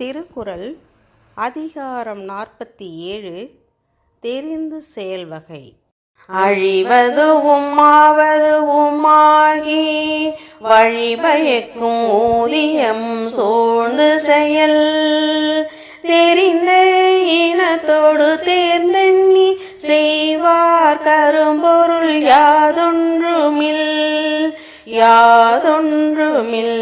திருக்குறள் அதிகாரம் நாற்பத்தி ஏழு தெரிந்து செயல்வகை அழிவதுவும் உமாகி வழிபயக்கும் ஊதியம் சூழ்ந்து செயல். தெரிந்த இனத்தோடு தேர்ந்தெண்ணி செய்வார் கரும்பொருள் யாதொன்றுமில் யாதொன்றுமில்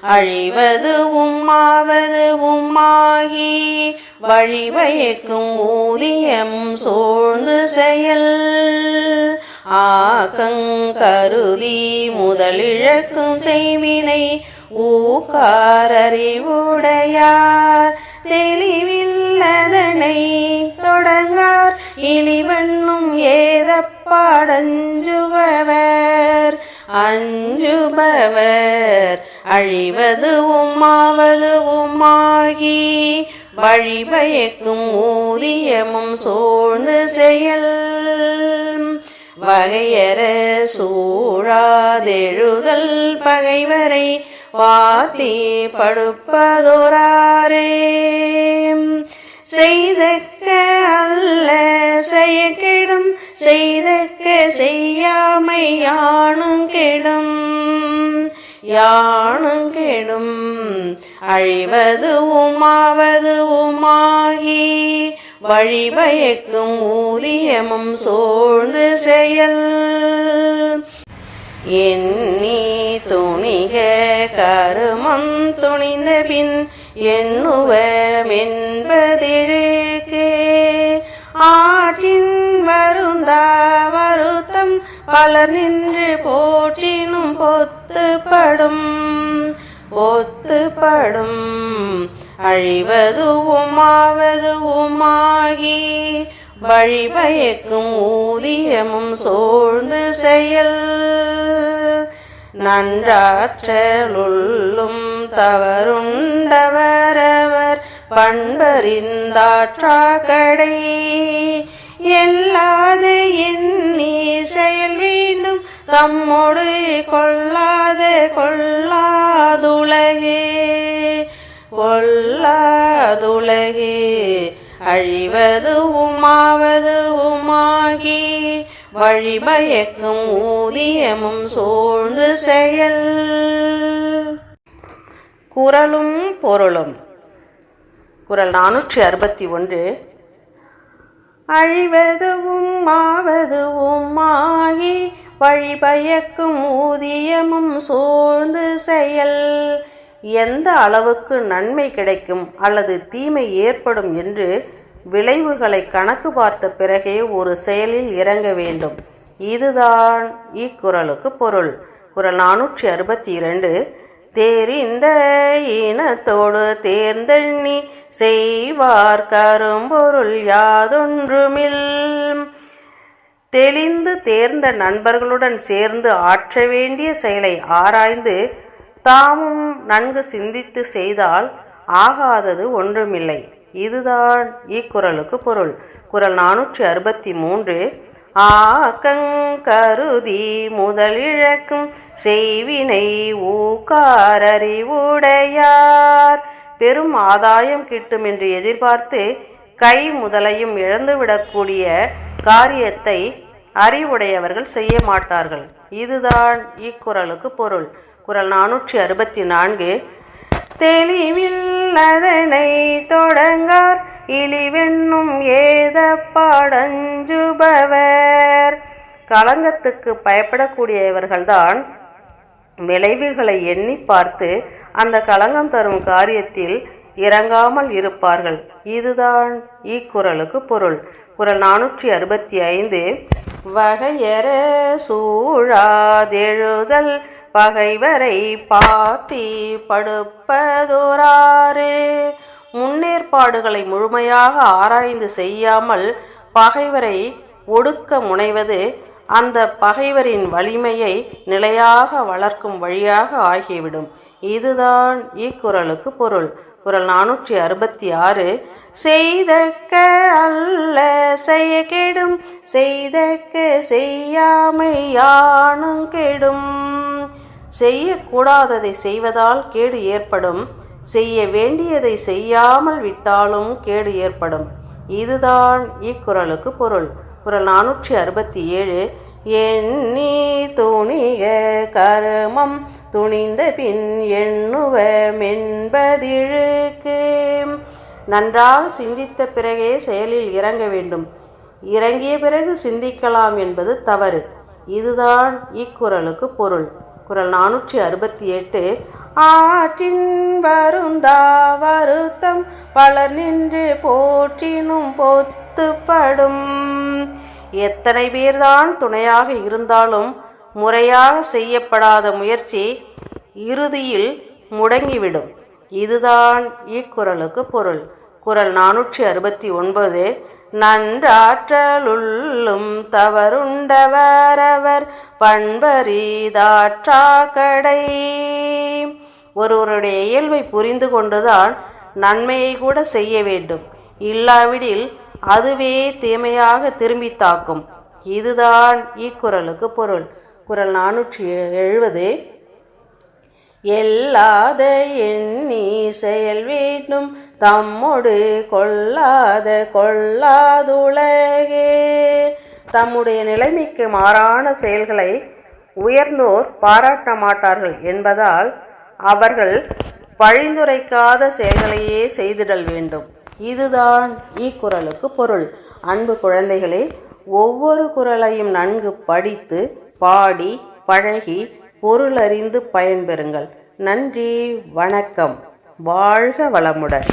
அழிவது உம்மாவது உம்மாகி வழிவயக்கும் ஊதியம் சூழ்ந்து செயல். ஆக்கங்கருதி முதலிழக்கும் செய்வினை ஊக்காரறிவுடையார். தெளிவில்லதனை தொடங்கார் இழிவண்ணும் ஏதப்பாடஞ்சுபவர். அஞ்சுபவர் அழிவது அழிவதுவும் ஆவதுவுமாகி வழிபயக்கும் ஊதியமும் சூழ்ந்து செயல். வகையற சூழாதெழுதல் பகைவரை வாத்தி படுப்பதோரா யானும் கெடும் அழிவது உமாவது உமாகி வழிபயக்கும் ஊதியமும் சோழ்ந்து செயல். எண்ணி துணிக கருமம் துணிந்த பின் எண்ணுவமென்பதிழுக்கு பலர் நின்று போற்றினும் பொத்துப்படும் ஒத்துப்படும். அழிவதுவும் ஆவதுவுமாகி வழிபயக்கும் ஊதியமும் சோழ்ந்து செயல். நன்றாற்றலுள்ளும் தவறுண்டவரவர் பண்பறிந்தாற்றா கடை. எல்லாது என் செயல் வேண்டும் தம்மோடு கொள்ளாத கொள்ளாதுலகே கொள்ளாதுலகே. அழிவது உமாவது உமாகி வழிபயக்கும் ஊதியமும் சூழ்ந்து செயல். குரலும் பொருளும். குரல் நானூற்றி அறுபத்தி ஒன்று. அழிவதுவும் ஆவதுவும் ஆகி வழிபயக்கும் ஊதியமும் சோர்ந்து செயல். எந்த அளவுக்கு நன்மை கிடைக்கும் அல்லது தீமை ஏற்படும் என்று விளைவுகளை கணக்கு பார்த்த பிறகே ஒரு செயலில் இறங்க வேண்டும். இதுதான் இக்குறளுக்கு பொருள். குரல் நானூற்றி அறுபத்தி இரண்டு தேரிந்த இனத்தோடு தேர்ந்தெண்ணி செய்வார் கரும்பொருள் யாதொன்றுமில். தெளிந்து தேர்ந்த நண்பர்களுடன் சேர்ந்து ஆற்ற வேண்டிய செயலை ஆராய்ந்து தாமும் நன்கு சிந்தித்து செய்தால் ஆகாதது ஒன்றுமில்லை. இதுதான் இக்குறளுக்கு பொருள். குறள் நானூற்றி அறுபத்தி மூன்று ஆக்கங்கருதி முதலிழக்கும் செய்வினை ஊக்காரறிவுடையார். பெரும் ஆதாயம் கிட்டும் என்று எதிர்பார்த்து கை முதலையும் இழந்துவிடக்கூடிய காரியத்தை அறிவுடையவர்கள் செய்ய மாட்டார்கள். இதுதான் இக்குறளுக்கு பொருள். குறள் நானூற்றி அறுபத்தி நான்கு. தெளிவில்லதனை தொடங்க இழிவென்னும் ஏத பாடஞ்சுபவர். களங்கத்துக்கு பயப்படக்கூடியவர்கள்தான் விளைவுகளை எண்ணி பார்த்து அந்த களங்கம் தரும் காரியத்தில் இறங்காமல் இருப்பார்கள். இதுதான் இக்குறளுக்கு பொருள். குரல் நானூற்றி அறுபத்தி ஐந்து வகையற சூழாதெழுதல் பகைவரை பாத்தி படுப்பதோராறு. முன்னேற்பாடுகளை முழுமையாக ஆராய்ந்து செய்யாமல் பகைவரை ஒடுக்க முனைவது அந்த பகைவரின் வலிமையை நிலையாக வளர்க்கும் வழியாக ஆகிவிடும். இதுதான் இக்குறளுக்கு பொருள். குறள் நானூற்றி அறுபத்தி ஆறு செய்தக்க அல்ல செய்ய கெடும். செய்தக்க செய்யாமை யானும் கெடும். செய்யக்கூடாததை செய்வதால் கேடு ஏற்படும். செய்ய வேண்டியதை செய்யாமல் விட்டாலும் கேடு ஏற்படும். இதுதான் இக்குறளுக்கு பொருள். குரல் நானூற்றி அறுபத்தி ஏழு. எண்ணி துணிக கருமம் துணிந்த பின் எண்ணுவமென்பதிழுக்கு. நன்றாக சிந்தித்த பிறகே செயலில் இறங்க வேண்டும். இறங்கிய பிறகு சிந்திக்கலாம் என்பது தவறு. இதுதான் இக்குறளுக்கு பொருள். குரல் நானூற்றி அறுபத்தி எட்டு. ஆற்றின் வருந்தா வருத்தம் பலர் நின்று போற்றினும் பொத்துப்படும். எத்தனை பேர்தான் துணையாக இருந்தாலும் முறையாக செய்யப்படாத முயற்சி இறுதியில் முடங்கிவிடும். இதுதான் இக்குறளுக்கு பொருள். குறள் நானூற்றி அறுபத்தி ஒன்பது நன்றாற்றலுள்ளும் தவறுண்டவரவர் பண்பரிதாற்றா கடை. ஒருவருடைய இயல்பை புரிந்து கொண்டுதான் நன்மையை கூட செய்ய வேண்டும். இல்லாவிடில் அதுவே தீமையாக திரும்பி தாக்கும். இதுதான் இக்குறளுக்கு பொருள். குறள் நானூற்றி எழுபது. எல்லாத எண்ணி செயல் வேண்டும். தம்மொடு கொள்ளாத கொள்ளாதுலகே. தம்முடைய நிலைமைக்கு மாறான செயல்களை உயர்ந்தோர் பாராட்ட மாட்டார்கள் என்பதால் அவர்கள் பழிந்துரைக்காத செயல்களையே செய்திடல் வேண்டும். இதுதான் இக்குறளுக்கு பொருள். அன்பு குழந்தைகளே ஒவ்வொரு குறளையும் நன்கு படித்து பாடி பழகி பொருளறிந்து பயன்பெறுங்கள். நன்றி வணக்கம். வாழ்க வளமுடன்.